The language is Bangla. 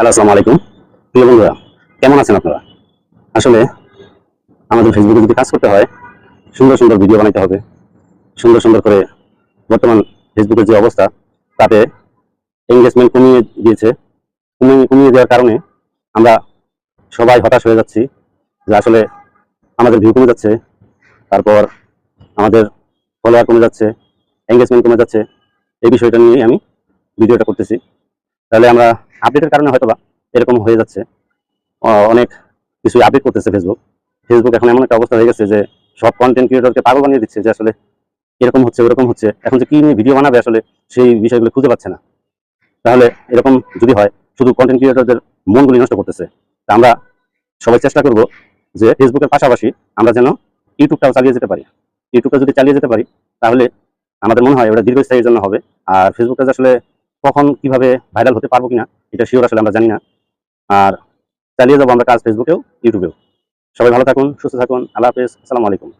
হ্যালো, আসসালামু আলাইকুম। প্রিয় বন্ধুরা, কেমন আছেন আপনারা? আসলে আমাদের ফেসবুকে যদি কাজ করতে হয়, সুন্দর সুন্দর ভিডিও বানাইতে হবে। সুন্দর সুন্দর করে বর্তমান ফেসবুকের যে অবস্থা, তাতে এঙ্গেজমেন্ট কমিয়ে দিয়েছে। কমিয়ে কমিয়ে দেওয়ার কারণে আমরা সবাই হতাশ হয়ে যাচ্ছি যে আসলে আমাদের ভিউ কমে যাচ্ছে, তারপর আমাদের ফলোয়ার কমে যাচ্ছে এঙ্গেজমেন্ট কমে যাচ্ছে। এই বিষয়টা নিয়ে আমি ভিডিওটা করতেছি। তাহলে আমরা আপডেটের কারণে হয়তোবা এরকম হয়ে যাচ্ছে। অনেক কিছু আপডেট করতেছে ফেসবুক ফেসবুক এখন এমন একটা অবস্থা হয়ে গেছে যে সব কন্টেন্ট ক্রিয়েটরকে পাগল বানিয়ে দিচ্ছে যে আসলে এরকম হচ্ছে, ওরকম হচ্ছে। এখন যে কি নিয়ে ভিডিও বানাবে আসলে সেই বিষয়গুলো খুঁজে পাচ্ছে না। তাহলে এরকম যদি হয়, শুধু কন্টেন্ট ক্রিয়েটরদের মনগুলি নষ্ট করতেছে। তা আমরা সবাই চেষ্টা করব যে ফেসবুকের পাশাপাশি আমরা যেন ইউটিউবটাও চালিয়ে যেতে পারি। ইউটিউবটা যদি চালিয়ে যেতে পারি, তাহলে আমাদের মনে হয় ওটা দীর্ঘস্থায়ীর জন্য হবে। আর ফেসবুকটা আসলে কখন কীভাবে ভাইরাল হতে পারব কিনা, এটা শিওর আসলে আমরা জানি না। আর চালিয়ে যাব আমরা কাজ ফেসবুকেও ইউটিউবেও সবাই ভালো থাকুন, সুস্থ থাকুন, আল্লাহ হাফেজ, আসসালামু আলাইকুম।